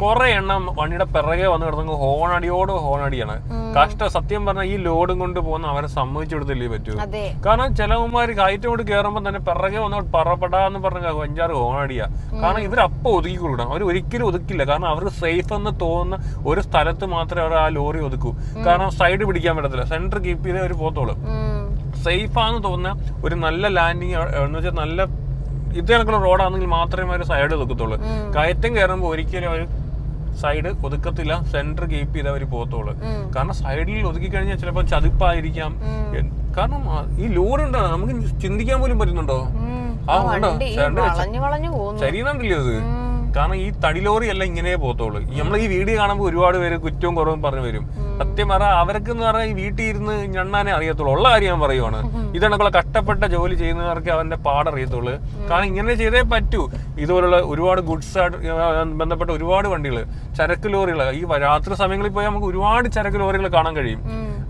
കുറെ എണ്ണം വണ്ടിയുടെ പിറകെ വന്ന് കിടന്നു ഹോണടിയോട് ഹോണടിയാണ്. കഷ്ട സത്യം പറഞ്ഞാൽ ഈ ലോഡും കൊണ്ട് പോകുന്ന അവരെ സമ്മതിച്ചു കൊടുത്തില്ലേ പറ്റൂ. കാരണം കയറ്റം കയറ്റോട് കയറുമ്പോൾ തന്നെ പിറകെ വന്ന് പറപ്പെടാന്ന് പറഞ്ഞ അഞ്ചാറ് ഹോണടിയാ. കാരണം ഇവർ ഒതുക്കിക്കൊടുക്കണം ഒതുക്കി കൊടുക്കണം അവർ ഒരിക്കലും ഒതുക്കില്ല. കാരണം അവർ സേഫ് എന്ന് തോന്നുന്ന ഒരു സ്ഥലത്ത് മാത്രമേ അവർ ആ ലോറി ഒതുക്കൂ. കാരണം സൈഡ് പിടിക്കാൻ പറ്റത്തില്ല. സെന്റർ കീപ്പ് ചെയ്തേ അവർ പോത്തോളൂ സേഫാന്ന് തോന്നുന്ന ഒരു നല്ല ലാൻഡിങ് എന്ന് വെച്ചാൽ നല്ല ഇത് കണക്കുള്ള റോഡാണെങ്കിൽ മാത്രമേ അവർ സൈഡ് ഒതുക്കത്തുള്ളൂ. കയറ്റം കയറുമ്പോൾ ഒരിക്കലും അവർ സൈഡ് ഒതുക്കത്തില്ല സെന്റർ കീപ്പ് ചെയ്ത് അവർ പോകത്തുള്ളൂ. കാരണം സൈഡിൽ ഒതുക്കി കഴിഞ്ഞാൽ ചിലപ്പോൾ ചതിപ്പായിരിക്കാം കാരണം ഈ ലോഡ് ഉണ്ടാണ് നമുക്ക് ചിന്തിക്കാൻ പോലും പറ്റുന്നുണ്ടോ. ആ, ഉണ്ടോ? ശരീരമുണ്ടല്ലേ അത്? കാരണം ഈ തടി ലോറിയല്ല ഇങ്ങനെ പോകത്തുള്ളൂ. നമ്മൾ ഈ വീഡിയോ കാണുമ്പോൾ ഒരുപാട് പേര് കുറ്റവും കുറവും പറഞ്ഞു വരും. സത്യം പറ അവർക്ക് എന്ന് പറഞ്ഞാൽ ഈ വീട്ടിൽ ഇരുന്ന് ഞണ്ണാനേ അറിയത്തുള്ളൂ. ഉള്ള കാര്യം ഞാൻ പറയുവാണ്. ഇതണക്കുള്ള കഷ്ടപ്പെട്ട ജോലി ചെയ്യുന്നവർക്ക് അവന്റെ പാടറിയത്തുള്ളൂ കാരണം ഇങ്ങനെ ചെയ്തേ പറ്റൂ. ഇതുപോലുള്ള ഒരുപാട് ഗുഡ്സ് ബന്ധപ്പെട്ട ഒരുപാട് വണ്ടികൾ ചരക്ക് ലോറികൾ ഈ രാത്രി സമയങ്ങളിൽ പോയി നമുക്ക് ഒരുപാട് ചരക്ക് ലോറികൾ കാണാൻ കഴിയും.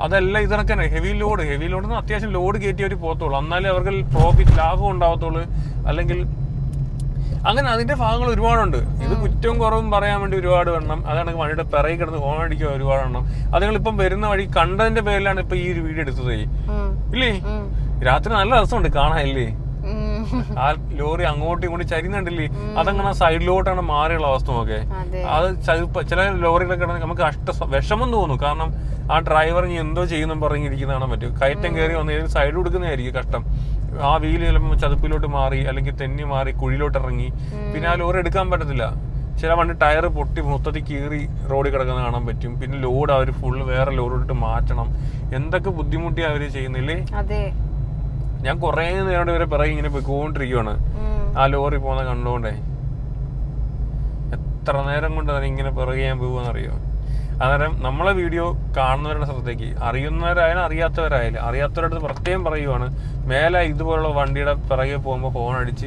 അതല്ല ഇതൊക്കെ ഹെവി ലോഡ് ഹെവി ലോഡ് അത്യാവശ്യം ലോഡ് കയറ്റി അവർ പോകത്തുള്ളൂ. എന്നാലേ അവർക്ക് പ്രോഫിറ്റ് ലാഭം ഉണ്ടാവത്തുള്ളൂ. അല്ലെങ്കിൽ അങ്ങനെ അതിന്റെ ഭാഗങ്ങൾ ഒരുപാടുണ്ട്. ഇത് കുറ്റവും കുറവും പറയാൻ വേണ്ടി ഒരുപാട് എണ്ണം അതാണ് വണ്ടിയുടെ പിറകെ കിടന്ന് ഹോൺ അടിക്കുക ഒരുപാട് എണ്ണം അത് നിങ്ങളിപ്പം വരുന്ന വഴി കണ്ടതിന്റെ പേരിലാണ് ഇപ്പൊ ഈ ഒരു വീഡിയോ എടുത്തത്. ഇല്ലേ. രാത്രി നല്ല രസമുണ്ട് കാണാനില്ലേ? ഇല്ലേ ആ ലോറി അങ്ങോട്ടും ഇങ്ങോട്ടും ചരിയുന്നുണ്ടല്ലേ അതങ്ങനെ സൈഡിലോട്ടാണ് മാറിയുള്ള അവസ്ഥ നോക്കെ അത് ചില ലോറികളൊക്കെ കിടന്ന് നമുക്ക് അഷ്ട വിഷമം തോന്നും. കാരണം ആ ഡ്രൈവർ ഇനി എന്തോ ചെയ്യുന്നു പറഞ്ഞിരിക്കുന്നതാണ് പറ്റും. കയറ്റം കയറി വന്ന് സൈഡ് കൊടുക്കുന്നതായിരിക്കും കഷ്ടം. ആ വീൽ ചിലപ്പോൾ ചതുപ്പിലോട്ട് മാറി അല്ലെങ്കിൽ തെന്നി മാറി കുഴിയിലോട്ട് ഇറങ്ങി പിന്നെ ആ ലോറി എടുക്കാൻ പറ്റത്തില്ല. ചില വണ്ടി ടയർ പൊട്ടി മൊത്തത്തിൽ കീറി റോഡിൽ കിടക്കുന്ന കാണാൻ പറ്റും. പിന്നെ ലോഡ് അവർ ഫുള്ള് വേറെ ലോറിട്ട് മാറ്റണം. എന്തൊക്കെ ബുദ്ധിമുട്ടി അവർ ചെയ്യുന്നില്ലേ? ഞാൻ കുറേ നേരം ഇവരെ പിറകെ ഇങ്ങനെ പോയിക്കൊണ്ടിരിക്കുവാണ്. ആ ലോറി പോകുന്ന കണ്ടുകൊണ്ടേ എത്ര നേരം കൊണ്ട് ഇങ്ങനെ പിറകെ ഞാൻ പോകുമെന്നറിയോ അന്നേരം നമ്മളെ വീഡിയോ കാണുന്നവരുടെ ശ്രദ്ധയ്ക്ക് അറിയുന്നവരായാലും അറിയാത്തവരായാലും അറിയാത്തവരടുത്ത് പ്രത്യേകം പറയുവാണ് മേലെ ഇതുപോലുള്ള വണ്ടിയുടെ പിറകെ പോകുമ്പോൾ ഫോൺ അടിച്ച്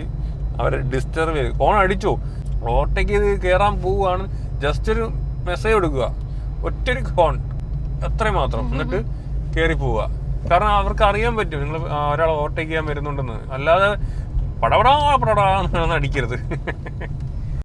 അവരെ ഡിസ്റ്റർബ് ചെയ്ത്. ഫോൺ അടിച്ചോ? ഓട്ടയ്ക്ക് ഇത് കയറാൻ പോവുകയാണ്. ജസ്റ്റ് ഒരു മെസ്സേജ് കൊടുക്കുക. ഒറ്റൊരു ഫോൺ അത്രയും മാത്രം. എന്നിട്ട് കയറി പോവുക. കാരണം അവർക്ക് അറിയാൻ പറ്റും. നിങ്ങൾ ഒരാൾ ഓവർടേക്ക് ചെയ്യാൻ വരുന്നുണ്ടെന്ന്. അല്ലാതെ പടപടാ പടപടാന്ന് അടിക്കരുത്.